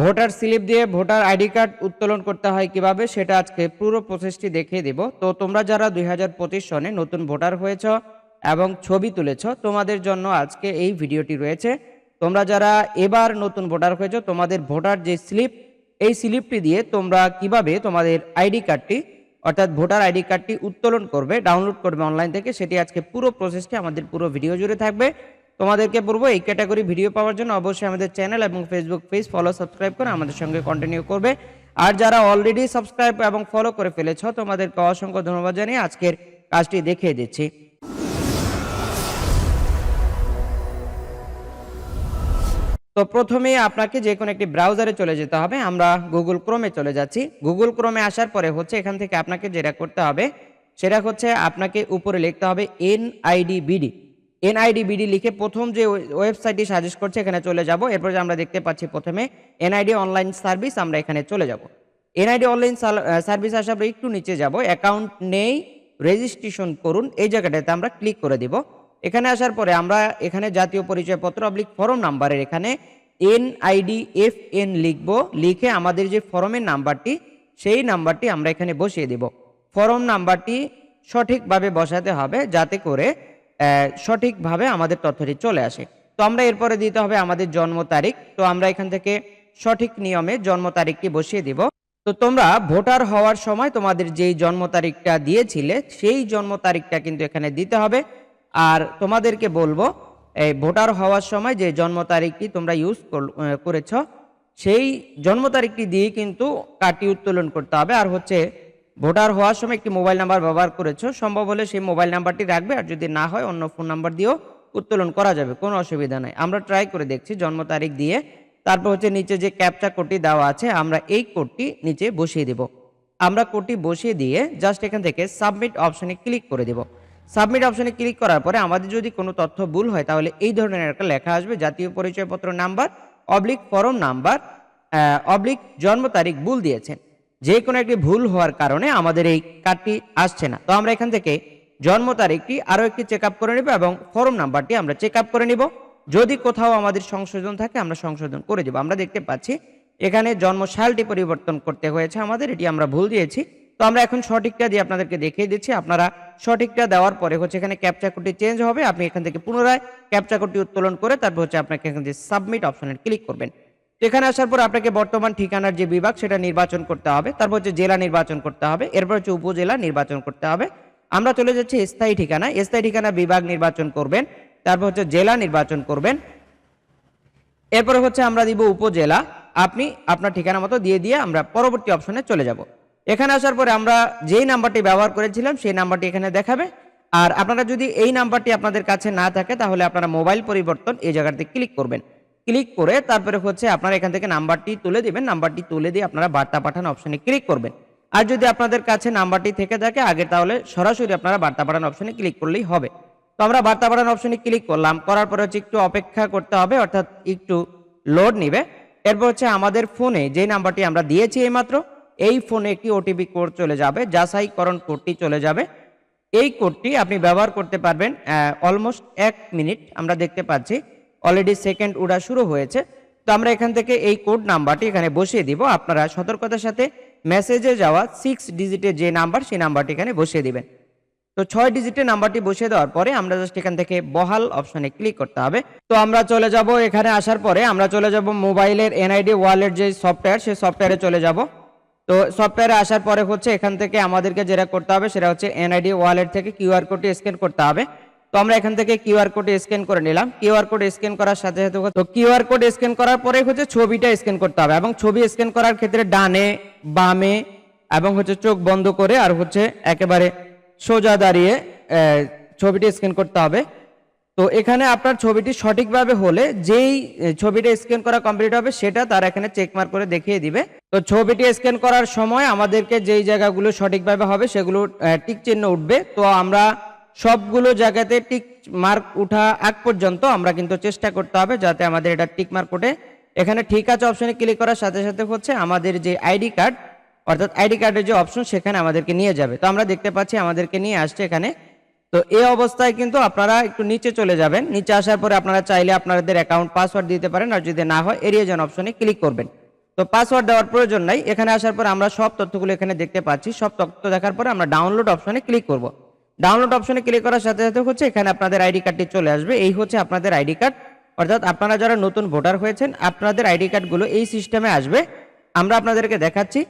Voter slip দিয়ে voter ID card উত্তোলন করতে হয় কীভাবে, সেটা আজকে পুরো প্রসেসটি দেখিয়ে দিব। তো তোমরা যারা দুই হাজার পঁচিশ সনে নতুন ভোটার হয়েছ এবং ছবি তুলেছ, তোমাদের জন্য আজকে এই ভিডিওটি রয়েছে। তোমরা যারা এবার নতুন ভোটার হয়েছ, তোমাদের ভোটার যে স্লিপ, এই স্লিপটি দিয়ে তোমরা কীভাবে তোমাদের আইডি কার্ডটি, অর্থাৎ ভোটার আইডি কার্ডটি উত্তোলন করবে, ডাউনলোড করবে অনলাইন থেকে, সেটি আজকে পুরো প্রসেসটি আমাদের পুরো ভিডিও জুড়ে থাকবে। তোমাদেরকে বলব এই ক্যাটাগরি ভিডিও পাওয়ার জন্য অবশ্যই আমাদের চ্যানেল এবং ফেসবুক পেজ ফলো সাবস্ক্রাইব করে আমাদের সঙ্গে কন্টিনিউ করবে। আর যারা অলরেডি সাবস্ক্রাইব এবং ফলো করে ফেলেছ, তোমাদেরকে অসংখ্য ধন্যবাদ জানিয়ে আজকের কাজটি দেখিয়ে দিচ্ছি। তো প্রথমে আপনাকে যে কোনো একটি ব্রাউজারে চলে যেতে হবে। আমরা গুগল ক্রোমে চলে যাচ্ছি। গুগল ক্রোমে আসার পরে হচ্ছে এখান থেকে আপনাকে যেটা করতে হবে, সেটা হচ্ছে আপনাকে উপরে লিখতে হবে এনআইডি বিডি এনআইডি বিডি লিখে প্রথম যে ওয়েবসাইটটি সাজেস্ট করছে, এখানে চলে যাব। এরপর আমরা দেখতে পাচ্ছি প্রথমে, এনআইডি অনলাইন সার্ভিস, আমরা এখানে চলে যাব। এনআইডি অনলাইন সার্ভিস আসার পরে একটু নিচে যাব। অ্যাকাউন্ট নেই, রেজিস্ট্রেশন করুন, এই জায়গাটাতে আমরা ক্লিক করে দিব। এখানে আসার পরে আমরা এখানে জাতীয় পরিচয়পত্র, অবলিক ফর্ম নাম্বারের এখানে এন আইডি এফ এন লিখব। লিখে আমাদের যে ফর্মের নাম্বারটি, সেই নাম্বারটি আমরা এখানে বসিয়ে দেব। ফর্ম নাম্বারটি সঠিকভাবে বসাতে হবে যাতে করে সঠিকভাবে আমাদের তথ্যটি চলে আসে। তো আমরা এরপরে দিতে হবে আমাদের জন্ম তারিখ। তো আমরা এখান থেকে সঠিক নিয়মে জন্ম তারিখটি বসিয়ে দিব। তো তোমরা ভোটার হওয়ার সময় তোমাদের যেই জন্ম তারিখটা দিয়েছিলে, সেই জন্ম তারিখটা কিন্তু এখানে দিতে হবে। আর তোমাদেরকে বলব, এই ভোটার হওয়ার সময় যে জন্ম তারিখটি তোমরা ইউজ করেছ, সেই জন্ম তারিখটি দিয়ে কিন্তু কার্ডটি উত্তোলন করতে হবে। আর হচ্ছে ভোটার হওয়ার সময় একটি মোবাইল নাম্বার ব্যবহার করেছ, সম্ভব হলে সেই মোবাইল নাম্বারটি রাখবে আর যদি না হয় অন্য ফোন নাম্বার দিয়েও উত্তোলন করা যাবে, কোনো অসুবিধা নাই। আমরা ট্রাই করে দেখছি জন্ম তারিখ দিয়ে। তারপর হচ্ছে নিচে যে ক্যাপচা কোডটি দেওয়া আছে, আমরা এই কোডটি নিচে বসিয়ে দেব। আমরা কোডটি বসিয়ে দিয়ে জাস্ট এখান থেকে সাবমিট অপশনে ক্লিক করে দেব। সাবমিট অপশনে ক্লিক করার পরে আমাদের যদি কোনো তথ্য ভুল হয়, তাহলে এই ধরনের একটা লেখা আসবে, জাতীয় পরিচয়পত্র number oblique form number oblique জন্ম তারিখ ভুল দিয়েছেন। যে কোনো একটি ভুল হওয়ার কারণে আমাদের এই কার্ডটি আসছে না। তো আমরা এখান থেকে জন্ম তারিখটি আরও একটি চেক আপ করে নেব এবং ফর্ম নাম্বারটি আমরা চেক করে নিব। যদি কোথাও আমাদের সংশোধন থাকে, আমরা সংশোধন করে দেবো। আমরা দেখতে পাচ্ছি এখানে জন্ম সালটি পরিবর্তন করতে হয়েছে আমাদের, এটি আমরা ভুল দিয়েছি। তো আমরা এখন সঠিকটা দিয়ে আপনাদেরকে দেখিয়ে দিচ্ছি। আপনারা সঠিকটা দেওয়ার পরে হচ্ছে এখানে ক্যাপচা কোডটি চেঞ্জ হবে। আপনি এখান থেকে পুনরায় ক্যাপচা কোডটি উত্তোলন করে তারপর হচ্ছে আপনাকে এখান থেকে সাবমিট অপশনে ক্লিক করবেন। এখানে আসার পর আপনাকে বর্তমান ঠিকানার যে বিভাগ, সেটা নির্বাচন করতে হবে। তারপর হচ্ছে জেলা নির্বাচন করতে হবে। এরপর হচ্ছে উপজেলা নির্বাচন করতে হবে। আমরা চলে যাচ্ছি স্থায়ী ঠিকানা। স্থায়ী ঠিকানা বিভাগ নির্বাচন করবেন। তারপর হচ্ছে জেলা নির্বাচন করবেন। এরপরে হচ্ছে আমরা দিব উপজেলা। আপনি আপনার ঠিকানা মতো দিয়ে দিয়ে আমরা পরবর্তী অপশনে চলে যাব। এখানে আসার পরে আমরা যেই নাম্বারটি ব্যবহার করেছিলাম, সেই নাম্বারটি এখানে দেখাবে। আর আপনারা যদি এই নাম্বারটি আপনাদের কাছে না থাকে, তাহলে আপনারা মোবাইল পরিবর্তন এই জায়গাতে ক্লিক করবেন। ক্লিক করে তারপরে হচ্ছে আপনারা এখান থেকে নাম্বারটি তুলে দিবেন। নাম্বারটি তুলে দিয়ে আপনারা বার্তা পাঠান অপশনে ক্লিক করবেন। আর যদি আপনাদের কাছে নাম্বারটি থেকে থাকে, আগে তাহলে সরাসরি আপনারা বার্তা পাঠান অপশনে ক্লিক করলেই হবে। তো আমরা বার্তা পাঠান অপশনে ক্লিক করলাম। করার পরে হচ্ছে একটু অপেক্ষা করতে হবে, অর্থাৎ একটু লোড নিবে। এরপর হচ্ছে আমাদের ফোনে যে নাম্বারটি আমরা দিয়েছি এইমাত্র, এই ফোনে একটি ওটিপি কোড চলে যাবে, যাচাইকরণ কোডটি চলে যাবে। এই কোডটি আপনি ব্যবহার করতে পারবেন অলমোস্ট এক মিনিট আমরা দেখতে পাচ্ছি। অলরেডি সেকেন্ড উড়া শুরু হয়েছে। তো আমরা এখান থেকে এই কোড নাম্বারটি এখানে বসিয়ে দিব। আপনারা সতর্কতার সাথে মেসেজে যাওয়া সিক্স ডিজিটের যে নাম্বার, সেই নাম্বারটি এখানে বসিয়ে দিবেন। তো ছয় ডিজিটের নাম্বারটি বসিয়ে দেওয়ার পরে আমরা জাস্ট এখান থেকে বহাল অপশনে ক্লিক করতে হবে। তো আমরা চলে যাব এখানে আসার পরে, আমরা চলে যাব মোবাইলের এনআইডি ওয়ালেট যে সফটওয়্যার সেই সফটওয়্যারে চলে যাব। তো সফটওয়্যারে আসার পরে হচ্ছে এখান থেকে আমাদেরকে যেটা করতে হবে, সেটা হচ্ছে এনআইডি ওয়ালেট থেকে কিউআর কোডটি স্ক্যান করতে হবে। তো আমরা এখান থেকে কিউআর কোড স্ক্যান করে নিলাম। কিউআর কোড স্ক্যান করার সাথে সাথে তো কিউআর কোড স্ক্যান করার পরে হচ্ছে ছবিটা স্ক্যান করতে হবে এবং ছবি স্ক্যান করার ক্ষেত্রে ডানে, বামে এবং হচ্ছে চোখ বন্ধ করে আর হচ্ছে একেবারে সোজা দাঁড়িয়ে ছবিটি স্ক্যান করতে হবে। তো এখানে আপনার ছবিটি সঠিকভাবে হলে যেই ছবিটা স্ক্যান করা কমপ্লিট হবে সেটা তার এখানে চেক মার্ক করে দেখিয়ে দিবে। তো ছবিটি স্ক্যান করার সময় আমাদেরকে যেই জায়গাগুলো সঠিকভাবে হবে সেগুলো টিক চিহ্ন উঠবে। তো আমরা সবগুলো জায়গাতে টিক মার্ক উঠা আগ পর্যন্ত আমরা কিন্তু চেষ্টা করতে হবে যাতে আমাদের এটা টিক মার্ক ওঠে। এখানে ঠিক আছে অপশনে ক্লিক করার সাথে সাথে হচ্ছে আমাদের যে আইডি কার্ড অর্থাৎ আইডি কার্ডের যে অপশন সেখানে আমাদেরকে নিয়ে যাবে। তো আমরা দেখতে পাচ্ছি আমাদেরকে নিয়ে আসছে এখানে। তো এই অবস্থায় কিন্তু আপনারা একটু নিচে চলে যাবেন। নিচে আসার পরে আপনারা চাইলে আপনাদের অ্যাকাউন্ট পাসওয়ার্ড দিতে পারেন আর যদি না হয় এরিয়া জন অপশনে ক্লিক করবেন। তো পাসওয়ার্ড দেওয়ার প্রয়োজন নাই। এখানে আসার পর আমরা সব তথ্যগুলো এখানে দেখতে পাচ্ছি। সব তথ্য দেখার পরে আমরা ডাউনলোড অপশনে ক্লিক করব। ডাউনলোড অপশনে ক্লিক করার সাথে সাথে হচ্ছে এখানে আপনাদের আইডি কার্ডটি চলে আসবে। এই হচ্ছে আপনাদের আইডি কার্ড অর্থাৎ আপনারা যারা নতুন ভোটার হয়েছেন, আপনাদের আইডি কার্ডগুলো এই সিস্টেমে আসবে। আমরা আপনাদেরকে দেখাচ্ছি।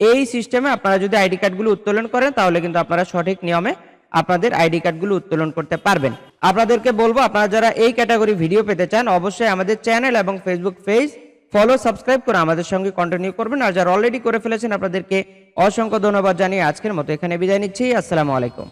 এই সিস্টেমে আপনারা যদি আইডি কার্ডগুলো উত্তোলন করেন, তাহলে কিন্তু আপনারা সঠিক নিয়মে আপনাদের আইডি কার্ডগুলো উত্তোলন করতে পারবেন। আপনাদেরকে বলব, আপনারা যারা এই ক্যাটাগরি ভিডিও পেতে চান, অবশ্যই আমাদের চ্যানেল এবং ফেসবুক পেজ ফলো সাবস্ক্রাইব করে আমাদের সঙ্গে কন্টিনিউ করবেন। আর যারা অলরেডি করে ফেলেছেন, আপনাদেরকে অসংখ্য ধন্যবাদ জানিয়ে আজকের মতো এখানে বিদায় নিচ্ছি। আসসালামু আলাইকুম।